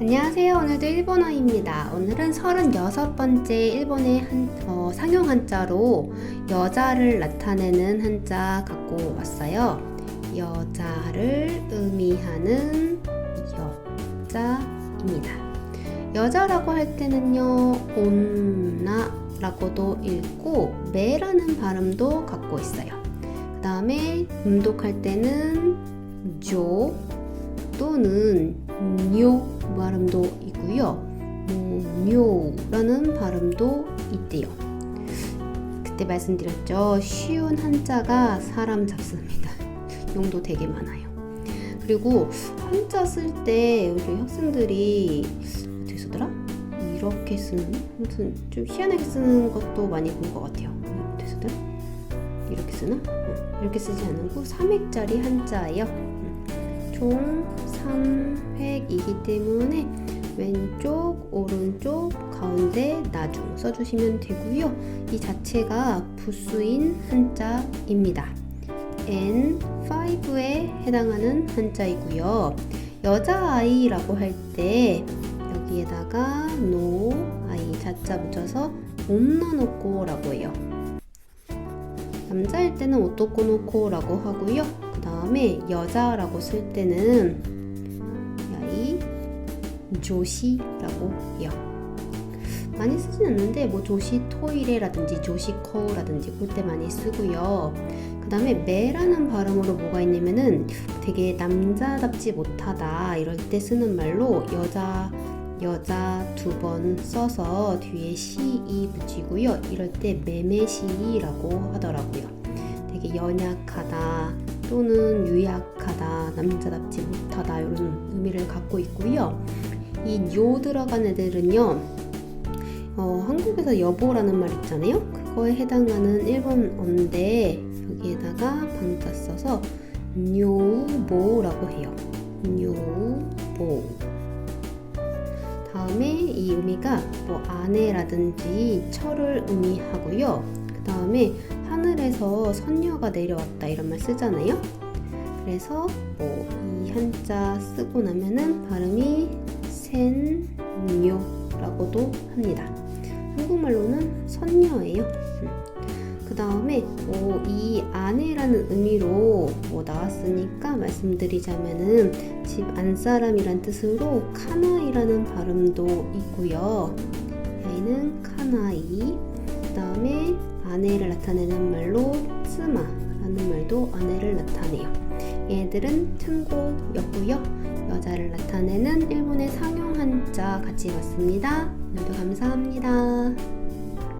안녕하세요. 오늘도 일본어입니다. 오늘은 36번째 일본의 한, 어, 상용 한자로 여자를 나타내는 한자 갖고 왔어요. 여자를 의미하는 여자입니다. 여자라고 할 때는요, 온나라고도 읽고, 매라는 발음도 갖고 있어요. 그 다음에 음독할 때는 조 또는 뇨 발음도 있고요. 뭐, 뇨라는 발음도 있대요. 그때 말씀드렸죠. 쉬운 한자가 사람 잡습니다. 용도 되게 많아요. 그리고 한자 쓸때 우리 학생들이 어떻게 쓰더라? 이렇게 쓰는 아무튼 좀 희한하게 쓰는 것도 많이 본 것 같아요. 어떻게 쓰더라? 이렇게 쓰나? 응, 이렇게 쓰지 않고 3획짜리 한자예요. 응. 총3 획이기 때문에 왼쪽, 오른쪽, 가운데, 나중 써주시면 되고요. 이 자체가 부수인 한자입니다. N5에 해당하는 한자이고요. 여자아이라고 할 때 여기에다가 노, 아이 자자 붙여서 옴나노코 라고 해요. 남자일 때는 오토코노코 라고 하고요. 그 다음에 여자라고 쓸 때는 조시라고 해요. 많이 쓰진 않는데 뭐 조시 토이레라든지 조시 코우라든지 그때 많이 쓰고요. 그 다음에 매라는 발음으로 뭐가 있냐면은 되게 남자답지 못하다 이럴 때 쓰는 말로 여자 여자 두 번 써서 뒤에 시이 붙이고요. 이럴 때 매매시라고 하더라고요. 되게 연약하다 또는 유약하다 남자답지 못하다 이런 의미를 갖고 있고요. 이 요 들어간 애들은요. 어, 한국에서 여보라는 말 있잖아요. 그거에 해당하는 일본어인데 여기에다가 방자 써서 뇨보라고 해요. 뇨보. 다음에 이 의미가 뭐 아내라든지 철을 의미하고요. 그 다음에 하늘에서 선녀가 내려왔다 이런 말 쓰잖아요. 그래서 뭐 이 한자 쓰고 나면은 발음이 합니다. 한국말로는 선녀예요. 그 다음에 뭐이 아내라는 의미로 뭐 나왔으니까 말씀드리자면은 집 안사람이란 뜻으로 카나이라는 발음도 있고요. 여기는 카나이. 그 다음에 아내를 나타내는 말로 츠마라는 말도 아내를 나타내요. 얘들은 참고였고요. 여자를 나타내는 일본의 상용 한자 같이 봤습니다. 오늘도 감사합니다.